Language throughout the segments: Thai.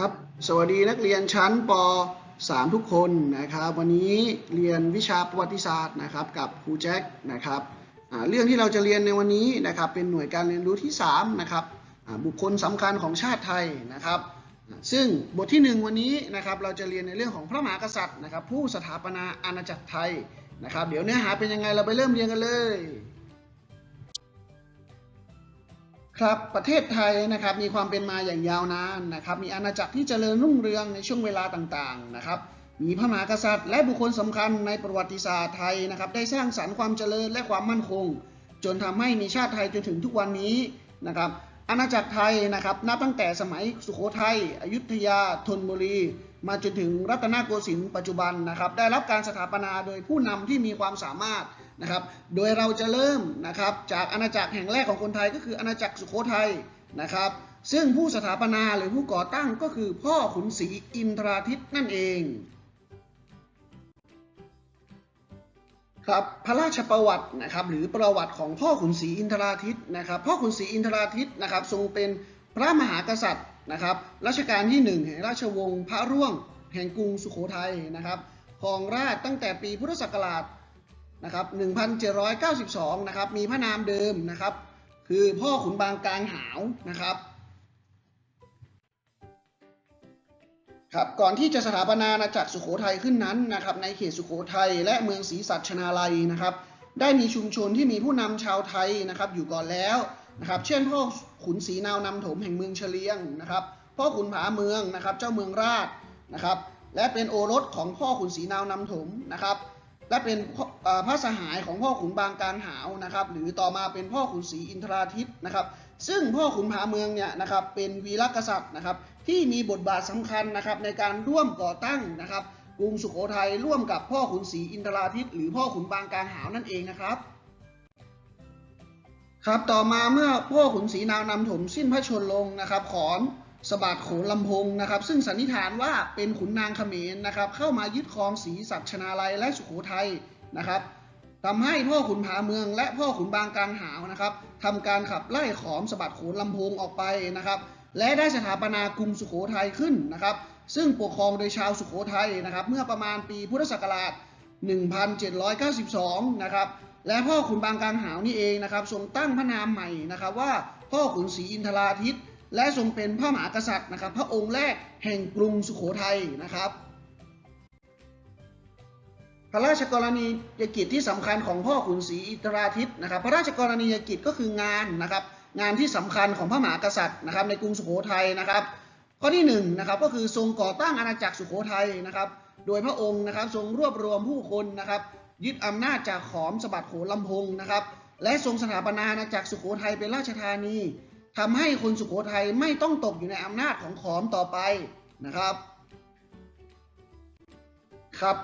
ครับ สวัสดีนักเรียนชั้นป .3 ทุกคนนะครับ วันนี้เรียนวิชาประวัติศาสตร์นะครับกับครูแจ็คนะครับเรื่องที่เราจะเรียนในวันนี้นะครับเป็นหน่วยการเรียนรู้ที่3นะครับบุคคลสำคัญของชาติไทยนะครับ ซึ่งบทที่ 1 วันนี้นะครับเราจะเรียนในเรื่องของพระมหากษัตริย์นะครับผู้สถาปนาอาณาจักรไทยนะครับ เดี๋ยวเนื้อหาเป็นยังไงเราไปเริ่มเรียนกันเลย ครับประเทศไทยนะครับมีความเป็นมาอย่างยาวนานนะครับมีอาณาจักรที่เจริญรุ่งเรืองในช่วงเวลาต่างๆนะครับมีพระมหากษัตริย์ และบุคคลสำคัญในประวัติศาสตร์ไทยนะครับได้สร้างสรรค์ความเจริญและความมั่นคง จนทำให้มีชาติไทยจนถึงทุกวันนี้นะครับอาณาจักรไทยนะครับนับตั้งแต่สมัยสุโขทัยอยุธยาธนบุรี มาจนถึงรัตนโกสินทร์ปัจจุบันนะครับได้รับการสถาปนาโดยผู้นำที่มีความสามารถ นะครับ โดยเราจะเริ่มนะครับจากอาณาจักรแห่งแรกของคนไทยก็คืออาณาจักรสุโขทัยนะครับ ซึ่งผู้สถาปนาหรือผู้ก่อตั้งก็คือพ่อขุนศรีอินทราทิตนั่นเองครับพระราชประวัตินะครับหรือประวัติของพ่อขุนศรีอินทราทิตนะครับ พ่อขุนศรีอินทราทิตนะครับ ทรงเป็นพระมหากษัตริย์นะครับรัชกาลที่หนึ่งแห่งราชวงศ์พระร่วง แห่งกรุงสุโขทัยนะครับครองราชตั้งแต่ปีพุทธศักราช นะครับ1792นะครับมีพระนามเดิมนะครับ คือพ่อขุนบางกลางหาวนะครับครับก่อนที่จะสถาปนาอาณาจักรสุโขทัยขึ้นนั้นนะครับในเขตสุโขทัยและเมืองศรีสัชนาลัยนะครับ ได้มีชุมชนที่มีผู้นำชาวไทยนะครับอยู่ก่อนแล้วนะครับ เช่นพ่อขุนศรีนาวนำถมแห่งเมืองเฉลียงนะครับพ่อขุนผาเมืองนะครับเจ้าเมืองราชนะครับ และเป็นโอรสของพ่อขุนศรีนาวนำถมนะครับ และเป็นพ่อเอ่อพระสหายของพ่อขุนบางการหาวนะครับหรือต่อมาเป็นพ่อขุนศรีอินทราทิตนะครับซึ่งพ่อขุนผาเมืองเนี่ยนะครับเป็นวีรกษัตริย์นะครับที่มีบทบาทสำคัญนะครับในการร่วมก่อตั้งนะครับกรุงสุโขทัยร่วมกับพ่อขุนศรีอินทราทิตหรือพ่อขุนบางการหาวนั่นเองนะครับครับต่อมาเมื่อพ่อขุนศรีนาวนำถมสิ้นพระชนลงนะครับขอน สบัดโขนลำพงนะครับ ซึ่งสันนิษฐานว่าเป็นขุนนางเขมรนะครับ เข้ามายึดครองศรีสัชนาลัยและสุโขทัยนะครับทำให้พ่อขุนผาเมือง และพ่อขุนบางกลางหาวนะครับทำการขับไล่ขอมสบัดโขนลำพงออกไปนะครับ และได้สถาปนากรุงสุโขทัยขึ้นนะครับ ซึ่งปกครองโดยชาวสุโขทัยนะครับ เมื่อประมาณปีพุทธศักราช 1792 นะครับและพ่อขุนบางกลางหาวนี่เองนะครับทรงตั้งพระนามใหม่นะครับว่าพ่อขุนศรีอินทราทิตย์ และทรงเป็นพระมหากษัตริย์นะครับ พระองค์แรกแห่งกรุงสุโขทัยนะครับ พระราชกรณียกิจที่สำคัญของพ่อขุนศรีอินทราทิตนะครับ พระราชกรณียกิจก็คืองานนะครับ งานที่สำคัญของพระมหากษัตริย์นะครับ ในกรุงสุโขทัยนะครับ ข้อที่หนึ่งนะครับก็คือทรงก่อตั้งอาณาจักรสุโขทัยนะครับ โดยพระองค์นะครับทรงรวบรวมผู้คนนะครับ ยึดอำนาจจากขอมสบัดโขนลำพงนะครับ และทรงสถาปนาอาณาจักรสุโขทัยเป็นราชธานี ทำให้คนสุโขทัยไม่ต้องตกอยู่ในอำนาจของขอมต่อไปนะครับ ครับ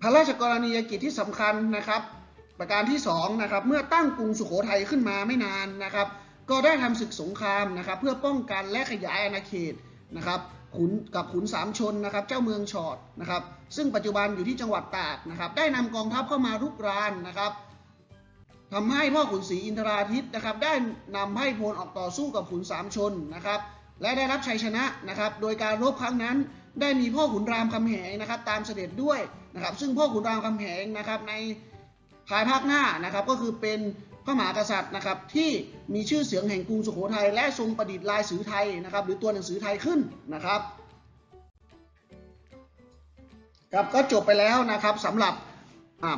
พระราชกรณียกิจที่สำคัญนะครับ ประการที่สองนะครับเมื่อตั้งกรุงสุโขทัยขึ้นมาไม่นานนะครับ ก็ได้ทำศึกสงครามนะครับ เพื่อป้องกันและขยายอาณาเขตนะครับขุนกับขุนสามชนนะครับ เจ้าเมืองชอดนะครับ ซึ่งปัจจุบันอยู่ที่จังหวัดตากนะครับ ได้นำกองทัพเข้ามารุกรานนะครับ ทำให้พ่อขุนศรีอินทราทิตนะครับได้นำไพร่พลออกต่อสู้กับขุนสามชนนะครับและได้รับชัยชนะนะครับโดยการรบครั้งนั้นได้มีพ่อขุนรามคำแหงนะครับตามเสด็จด้วยนะครับซึ่งพ่อขุนรามคำแหงนะครับในภายภาคหน้านะครับก็คือเป็นพระมหากษัตริย์นะครับที่มีชื่อเสียงแห่งกรุงสุโขทัยและทรงประดิษฐ์ลายสือไทยนะครับหรือตัวหนังสือไทยขึ้นนะครับครับก็จบไปแล้วนะครับสำหรับ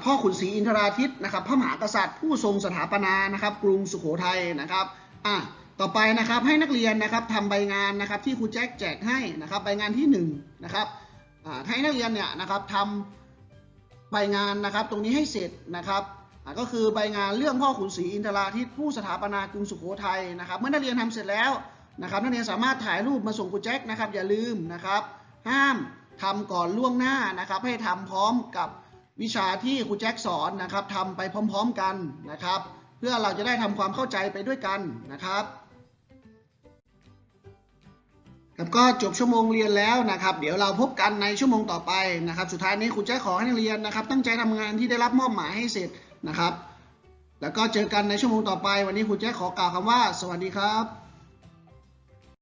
พ่อขุนศรีอินทราทิตนะครับพระมหากษัตริย์ผู้ทรงสถาปนานะครับ กรุงสุโขทัยนะครับอะต่อไปนะครับให้นักเรียนนะครับทำใบงานนะครับที่ครูแจ็คแจกให้นะครับใบงานที่หนึ่งนะครับให้นักเรียนเนี่ยนะครับทำใบงานนะครับตรงนี้ให้เสร็จนะครับก็คือใบงานเรื่องพ่อขุนศรีอินทราทิตผู้สถาปนากรุงสุโขทัยนะครับเมื่อนักเรียนทำเสร็จแล้วนะครับนักเรียนสามารถถ่ายรูปมาส่งครูแจ็คนะครับอย่าลืมนะครับ ห้ามทำก่อนล่วงหน้านะครับให้ทำพร้อมกับ วิชาที่ครูแจ็คสอนนะครับทำไปพร้อมๆกันนะครับ เพื่อเราจะได้ทำความเข้าใจไปด้วยกันนะครับครับก็จบชั่วโมงเรียนแล้วนะครับ เดี๋ยวเราพบกันในชั่วโมงต่อไปนะครับ สุดท้ายนี้ครูแจ้ขอให้นักเรียนนะครับ ตั้งใจทำงานที่ได้รับมอบหมายให้เสร็จนะครับ แล้วก็เจอกันในชั่วโมงต่อไป วันนี้ครูแจ้ขอกล่าวคำว่า สวัสดีครับ